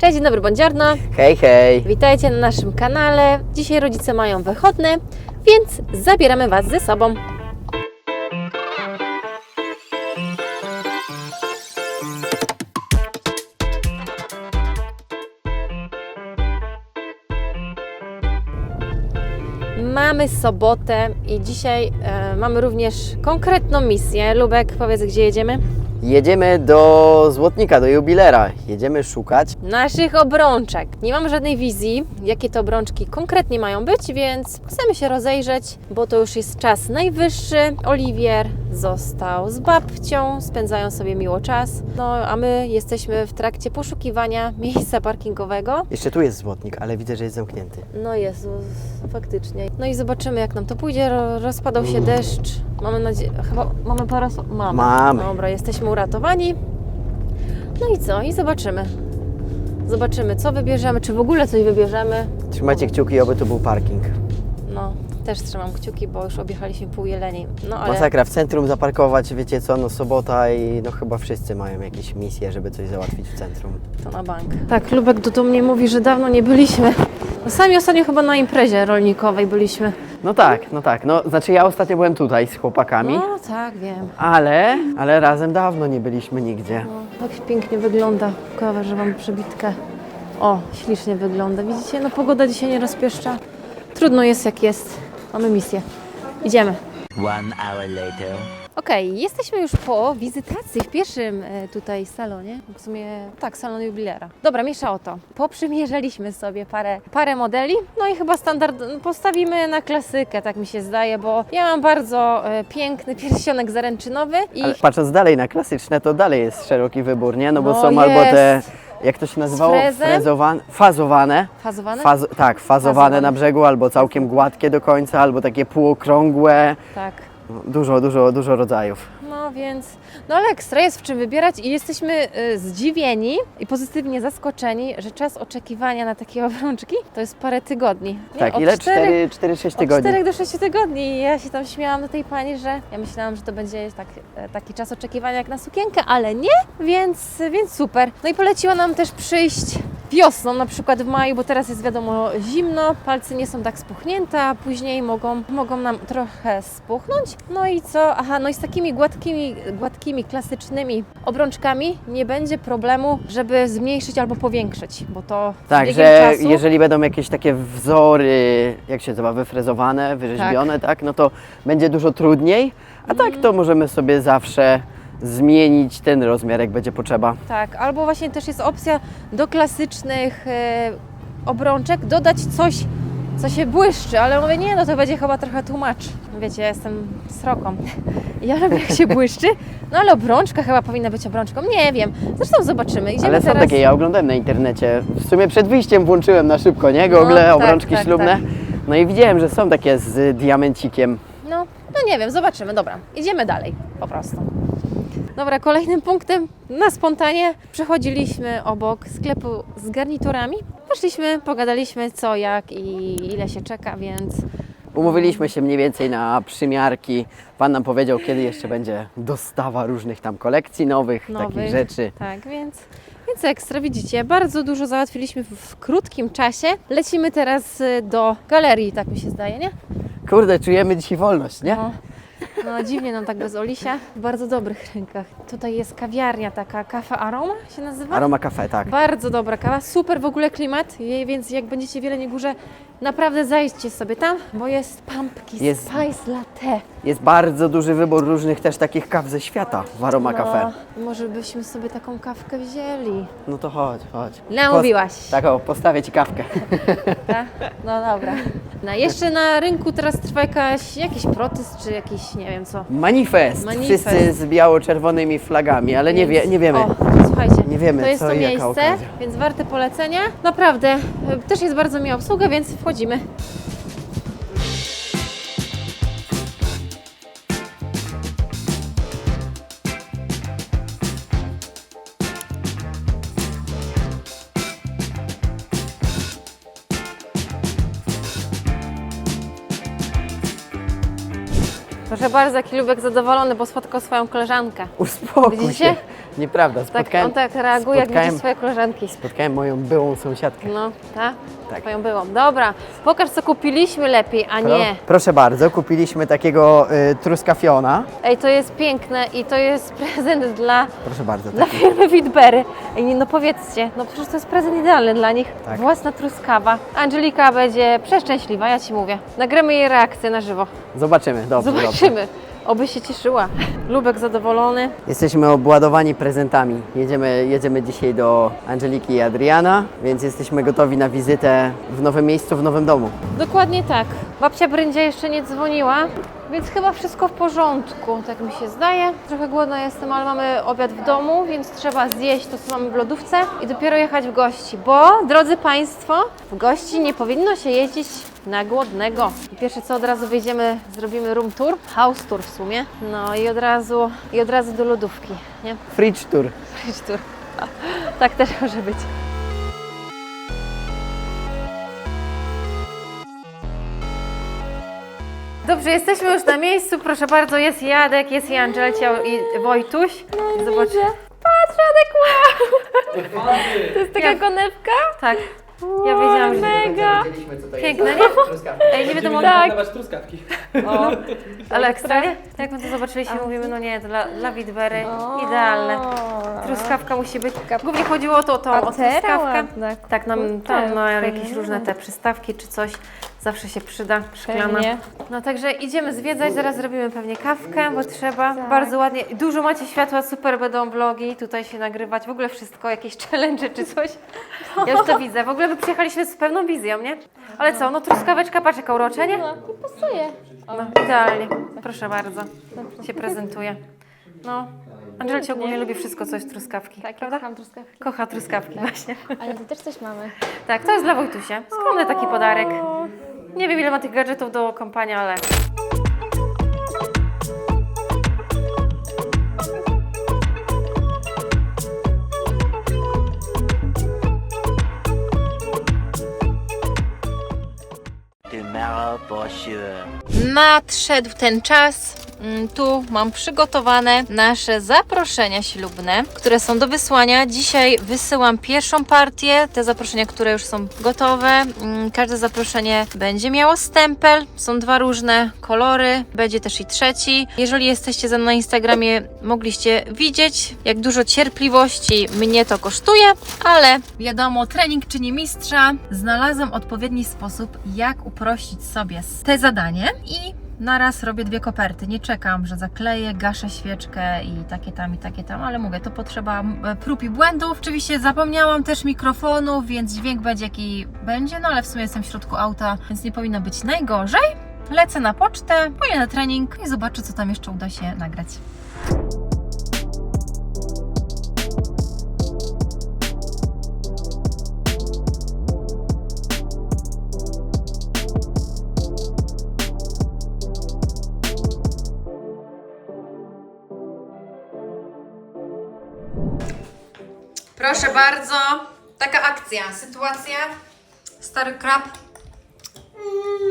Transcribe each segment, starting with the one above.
Cześć, dzień dobry, buongiorno. Hej, hej! Witajcie na naszym kanale. Dzisiaj rodzice mają wychodne, więc zabieramy Was ze sobą. Mamy sobotę i dzisiaj e, mamy również konkretną misję. Lubek, powiedz, gdzie jedziemy? Jedziemy do Złotnika, do jubilera. Jedziemy szukać. naszych obrączek. Nie mam żadnej wizji, jakie te obrączki konkretnie mają być, więc chcemy się rozejrzeć, bo to już jest czas najwyższy. Oliwier został z babcią, spędzają sobie miło czas, no a my jesteśmy w trakcie poszukiwania miejsca parkingowego. Jeszcze tu jest Złotnik, ale widzę, że jest zamknięty. No Jezu, faktycznie. No i zobaczymy, jak nam to pójdzie. Ro- Rozpadał się deszcz. Mamy nadzieję, chyba mamy parasol. Mamy. Mamy. Dobra, jesteśmy uratowani. No i co? I zobaczymy. Zobaczymy, co wybierzemy, czy w ogóle coś wybierzemy. Trzymajcie kciuki, oby to był parking. Też trzymam kciuki, bo już objechaliśmy pół jeleni. No ale Masakra, w centrum zaparkować, wiecie co, no sobota i no chyba wszyscy mają jakieś misje, żeby coś załatwić w centrum. to na bank. Tak, Lubek do mnie mówi, że dawno nie byliśmy. No, sami ostatnio chyba na imprezie rolnikowej byliśmy. No tak, no tak, no znaczy ja ostatnio byłem tutaj z chłopakami, No tak, wiem. ale, ale razem dawno nie byliśmy nigdzie. No, tak pięknie wygląda. Pokażę, że mam przebitkę. O, ślicznie wygląda. Widzicie? No pogoda dzisiaj nie rozpieszcza. Trudno jest jak jest. Mamy misję. Idziemy. One hour later. Okej, jesteśmy już po wizytacji w pierwszym e, tutaj salonie. W sumie tak, salon jubilera. Dobra, miesza o to. Poprzymierzaliśmy sobie parę, parę modeli. No i chyba standard postawimy na klasykę, tak mi się zdaje, bo ja mam bardzo e, piękny pierścionek zaręczynowy i Ale patrząc dalej na klasyczne, to dalej jest szeroki wybór, nie? No bo No są albo te, jest. Jak to się nazywało? frezem? Frezowane, fazowane. fazowane. Faz, tak, fazowane Fazowane. na brzegu, albo całkiem gładkie do końca, albo takie półokrągłe. tak. Dużo, dużo, dużo rodzajów. No więc, no ale ekstra jest w czym wybierać i jesteśmy y, zdziwieni i pozytywnie zaskoczeni, że czas oczekiwania na takie obrączki to jest parę tygodni. Nie, Tak, od ile? czterech- 4-6 Od tygodni. 4 do 6 tygodni i ja się tam śmiałam do tej pani, że ja myślałam, że to będzie tak, e, taki czas oczekiwania jak na sukienkę, ale nie, więc, więc super. No i poleciła nam też przyjść wiosną, na przykład w maju, bo teraz jest wiadomo zimno, palce nie są tak spuchnięte, a później mogą, mogą nam trochę spuchnąć. No i co? Aha, no i z takimi gładkimi, gładkimi, klasycznymi obrączkami nie będzie problemu, żeby zmniejszyć albo powiększyć, bo to Tak, że czasu... jeżeli będą jakieś takie wzory, jak się nazywa, wyfrezowane, wyrzeźbione, tak. no to będzie dużo trudniej, a tak Mhm. to możemy sobie zawsze zmienić ten rozmiar, jak będzie potrzeba. Tak, albo właśnie też jest opcja do klasycznych e, obrączek dodać coś, co się błyszczy, ale mówię, nie, no to będzie chyba trochę tłumacz. Wiecie, ja jestem sroką. Ja lubię jak się błyszczy, no ale obrączka chyba powinna być obrączką. Nie wiem, zresztą zobaczymy. Idziemy Ale są teraz... takie, ja oglądałem na internecie, w sumie przed wyjściem włączyłem na szybko, nie? Google, tak, obrączki tak, ślubne. tak. No i widziałem, że są takie z diamencikiem. No, no nie wiem, zobaczymy. Dobra, idziemy dalej po prostu. Dobra, kolejnym punktem na spontanie przechodziliśmy obok sklepu z garniturami. Weszliśmy, pogadaliśmy co, jak i ile się czeka, więc Umówiliśmy się mniej więcej na przymiarki. Pan nam powiedział, kiedy jeszcze będzie dostawa różnych tam kolekcji nowych, Nowych. takich rzeczy. tak, więc, więc ekstra, widzicie, bardzo dużo załatwiliśmy w, w krótkim czasie. Lecimy teraz y, do galerii, tak mi się zdaje, nie? Kurde, czujemy dzisiaj wolność, nie? No, no dziwnie nam tak bez Olisia, w bardzo dobrych rękach. Tutaj jest kawiarnia taka, Kafa Aroma się nazywa? Aroma Cafe, tak. Bardzo dobra kawa, super w ogóle klimat, je- więc jak będziecie w Jeleniej Górze, naprawdę zajdźcie sobie tam, bo jest pumpkin Jest- spice latte. Jest bardzo duży wybór różnych też takich kaw ze świata w Aroma Cafe. No, może byśmy sobie taką kawkę wzięli. No to chodź, chodź. Namówiłaś. Pos- Tak, o, postawię Ci kawkę. Tak? No dobra. No, jeszcze na rynku teraz trwa jakaś, jakiś protest, czy jakiś, nie wiem co. Manifest. Manifest. Wszyscy z biało-czerwonymi flagami, ale nie, wie, Więc- nie wiemy. O, słuchajcie, Nie wiemy, to jest co to i jaka miejsce, okazja. więc warte polecenia. Naprawdę, y, też jest bardzo miła obsługa, więc wchodzimy. Proszę bardzo, jaki Lubek zadowolony, bo spotkał swoją koleżankę. Uspokój Widzicie? się. Nieprawda, Tak, spotkałem, on tak reaguje, jak spotkałem, widzi swoje koleżanki. spotkałem moją byłą sąsiadkę. No, tak? Tak. Twoją byłą. Dobra, pokaż co kupiliśmy lepiej, a Pro- nie. Proszę bardzo, kupiliśmy takiego y, truskafiona. Ej, to jest piękne i to jest prezent dla, Proszę bardzo, dla firmy Witbery. Ej, nie, no powiedzcie, no przecież to jest prezent idealny dla nich. Tak. Własna truskawa. Angelika będzie przeszczęśliwa, ja Ci mówię. Nagramy jej reakcję na żywo. Zobaczymy, dobrze, dobrze. Zobaczymy. Oby się cieszyła. Lubek zadowolony. Jesteśmy obładowani prezentami. Jedziemy, jedziemy dzisiaj do Angeliki i Adriana, więc jesteśmy gotowi na wizytę w nowym miejscu, w nowym domu. Dokładnie tak. Babcia Bryndzia jeszcze nie dzwoniła, więc chyba wszystko w porządku, tak mi się zdaje. Trochę głodna jestem, ale mamy obiad w domu, więc trzeba zjeść to, co mamy w lodówce i dopiero jechać w gości, bo, drodzy Państwo, w gości nie powinno się jeździć na głodnego. Pierwsze co, od razu wyjdziemy, zrobimy room tour, house tour w sumie, no i od razu, i od razu do lodówki, nie? Fridge tour. Fridge tour. Tak też może być. Dobrze, jesteśmy już na miejscu. Proszę bardzo, jest Jadek, jest i Angelcia i Wojtuś. No Zobacz. Patrz, Jadek, wow! To jest taka konewka? Tak. Ja wiedziałam, że... Mega! Piękne, nie? Ej, nie wiadomo... Tak. Dawać truskawki. O, ale ekstra, nie? Jak my to zobaczyliśmy, mówimy, no nie, dla, dla Witbery idealne. Truskawka musi być. Głównie chodziło o to, to o truskawkę. Tak, nam tam na jakieś różne te przystawki czy coś zawsze się przyda, szklana. Pewnie. No także idziemy zwiedzać, zaraz zrobimy pewnie kawkę, bo trzeba. Bardzo ładnie. Dużo macie światła, super będą vlogi, tutaj się nagrywać, w ogóle wszystko, jakieś challenge czy coś. Ja już to widzę. W ogóle my przyjechaliśmy z pewną wizją, nie? Ale co, no truskaweczka, patrz jaka urocze, nie? No, i pasuje. No, idealnie. Proszę bardzo. Się prezentuje. No. Angelcia ogólnie lubi wszystko, co jest truskawki. Tak, prawda? kocham truskawki. Kocha truskawki właśnie. Ale tu też coś mamy. Tak, to jest dla Wojtusia. Skromny taki podarek. Ile ma tych gadżetów do kąpania, ale... Nadszedł ten czas. Mm, Tu mam przygotowane nasze zaproszenia ślubne, które są do wysłania. Dzisiaj wysyłam pierwszą partię, te zaproszenia, które już są gotowe. Mm, Każde zaproszenie będzie miało stempel. Są dwa różne kolory, będzie też i trzeci. Jeżeli jesteście ze mną na Instagramie, mogliście widzieć, jak dużo cierpliwości mnie to kosztuje, ale wiadomo, trening czyni mistrza. Znalazłam odpowiedni sposób, jak uprościć sobie te zadanie i naraz robię dwie koperty. Nie czekam, że zakleję, gaszę świeczkę i takie tam, i takie tam, ale mówię, to potrzeba m, prób i błędów. Oczywiście zapomniałam też mikrofonu, więc dźwięk będzie jaki będzie, no ale w sumie jestem w środku auta, więc nie powinno być najgorzej. Lecę na pocztę, pójdę na trening i zobaczę, co tam jeszcze uda się nagrać. Proszę bardzo, taka akcja, sytuacja. Stary krab,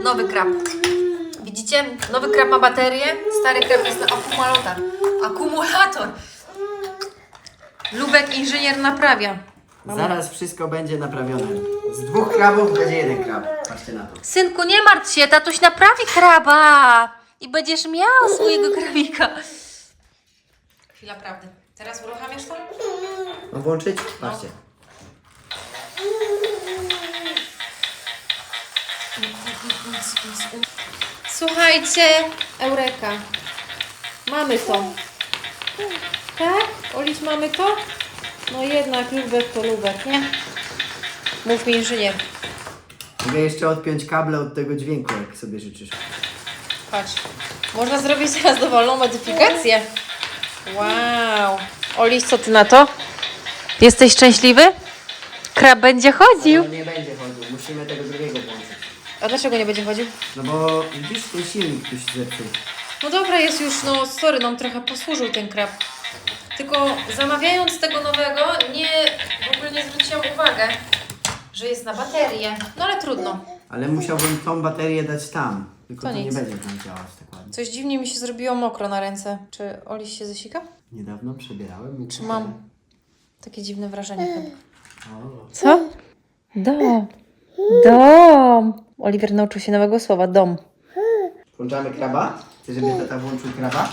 nowy krab. Widzicie? Nowy krab ma baterię, stary krab jest na akumulator. Akumulator. Lubek inżynier naprawia. Zaraz wszystko będzie naprawione. Z dwóch krabów będzie jeden krab. Patrzcie na to. Synku, nie martw się, tatuś naprawi kraba i będziesz miał swojego krabika. Chwila prawdy. Teraz uruchamiasz to? Mam włączyć? Patrzcie. Słuchajcie, Eureka. Mamy to. Tak? Olić mamy to? No jednak lubek to lubek, nie? Mów mi inżynier. Mogę jeszcze odpiąć kable od tego dźwięku, jak sobie życzysz. Patrz. Można zrobić teraz dowolną modyfikację. Wow. Oliś, co ty na to? Jesteś szczęśliwy? Krab będzie chodził. No nie będzie chodził, musimy tego drugiego włączyć. A dlaczego nie będzie chodził? No bo widzisz, ten silnik tu się zepsuł. No dobra, jest już, no sorry, nam trochę posłużył ten krab. Tylko zamawiając tego nowego, nie, w ogóle nie zwróciłam uwagę, że jest na baterię. No ale trudno. Ale musiałbym tą baterię dać tam. Tylko To to, nie nic. będzie tam działać tak ładnie. Coś dziwnie mi się zrobiło mokro na ręce. Czy Oli się zasika? Niedawno przebierałem. Czy mam takie dziwne wrażenie chyba? O, Co? Dom. Dom. Oliver nauczył się nowego słowa. Dom. Włączamy kraba? Chcesz, żeby tata włączył kraba?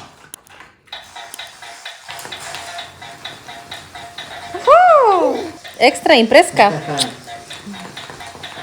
Ekstra imprezka.